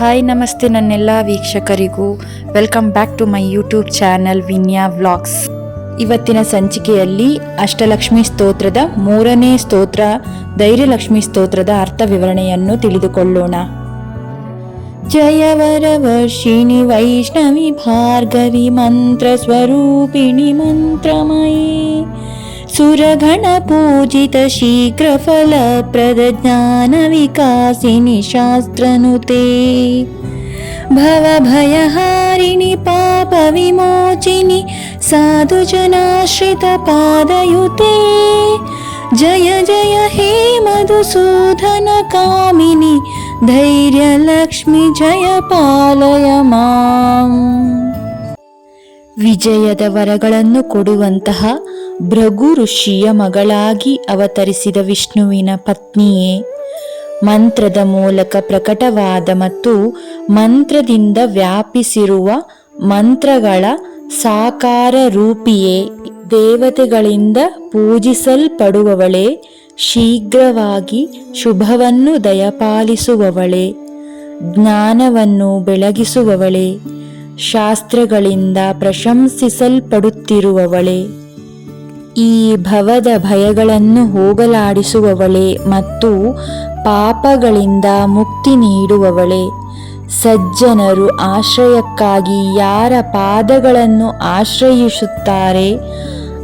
Hi, ನಮಸ್ತೆ ನನ್ನೆಲ್ಲ ವೀಕ್ಷಕರಿಗೂ. Welcome back to my YouTube channel Vinya vlogs ಇವತ್ತಿನ ಸಂಚಿಕೆಯಲ್ಲಿ ಅಷ್ಟಲಕ್ಷ್ಮಿ ಸ್ತೋತ್ರದ ಮೂರನೇ ಸ್ತೋತ್ರ ಧೈರ್ಯಲಕ್ಷ್ಮಿ ಸ್ತೋತ್ರದ ಅರ್ಥ ವಿವರಣೆಯನ್ನು ತಿಳಿದುಕೊಳ್ಳೋಣ. ಜಯವರವರ್ಷಿಣಿ ವೈಷ್ಣವಿ ಭಾರ್ಗವಿ ಮಂತ್ರ ಸ್ವರೂಪಿಣಿ ಮಂತ್ರಮಯೇ. सुरगणपूजितशीघ्रफलप्रदज्ञानविकासिनि शास्त्रनु ते भवभयहारिणि पापविमोचिनि साधुजनाश्रितपादयुते। जय जय हे मधुसूदनकामिनि धैर्यलक्ष्मि जय पालय माम्। ವಿಜಯದ ವರಗಳನ್ನು ಕೊಡುವಂತಹ ಭೃಗು ಋಷಿಯ ಮಗಳಾಗಿ ಅವತರಿಸಿದ ವಿಷ್ಣುವಿನ ಪತ್ನಿಯೇ, ಮಂತ್ರದ ಮೂಲಕ ಪ್ರಕಟವಾದ ಮತ್ತು ಮಂತ್ರದಿಂದ ವ್ಯಾಪಿಸಿರುವ ಮಂತ್ರಗಳ ಸಾಕಾರ ರೂಪಿಯೇ, ದೇವತೆಗಳಿಂದ ಪೂಜಿಸಲ್ಪಡುವವಳೇ, ಶೀಘ್ರವಾಗಿ ಶುಭವನ್ನು ದಯಪಾಲಿಸುವವಳೇ, ಜ್ಞಾನವನ್ನು ಬೆಳಗಿಸುವವಳೇ. ಶಾಸ್ತ್ರಗಳಿಂದ ಪ್ರಶಂಸಿಸಲ್ಪಡುತ್ತಿರುವವಳೇ, ಈ ಭವದ ಭಯಗಳನ್ನು ಹೋಗಲಾಡಿಸುವವಳೇ ಮತ್ತು ಪಾಪಗಳಿಂದ ಮುಕ್ತಿ ನೀಡುವವಳೆ, ಸಜ್ಜನರು ಆಶ್ರಯಕ್ಕಾಗಿ ಯಾರ ಪಾದಗಳನ್ನು ಆಶ್ರಯಿಸುತ್ತಾರೆ,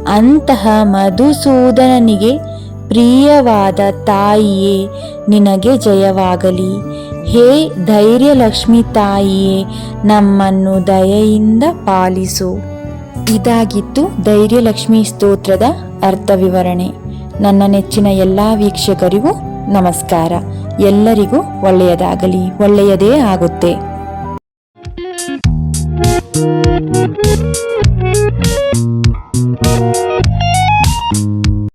ಅಂತಹ ಮಧುಸೂದನನಿಗೆ ಪ್ರಿಯವಾದ ತಾಯಿಯೇ, ನಿನಗೆ ಜಯವಾಗಲಿ. ಹೇ ಧೈರ್ಯಲಕ್ಷ್ಮಿ ತಾಯಿಯೇ, ನಮ್ಮನ್ನು ದಯೆಯಿಂದ ಪಾಲಿಸು. ಇದಾಗಿತ್ತು ಧೈರ್ಯಲಕ್ಷ್ಮಿ ಸ್ತೋತ್ರದ ಅರ್ಥ ವಿವರಣೆ. ನನ್ನ ನೆಚ್ಚಿನ ಎಲ್ಲ ವೀಕ್ಷಕರಿಗೂ ನಮಸ್ಕಾರ. ಎಲ್ಲರಿಗೂ ಒಳ್ಳೆಯದಾಗಲಿ. ಒಳ್ಳೆಯದೇ ಆಗುತ್ತೆ.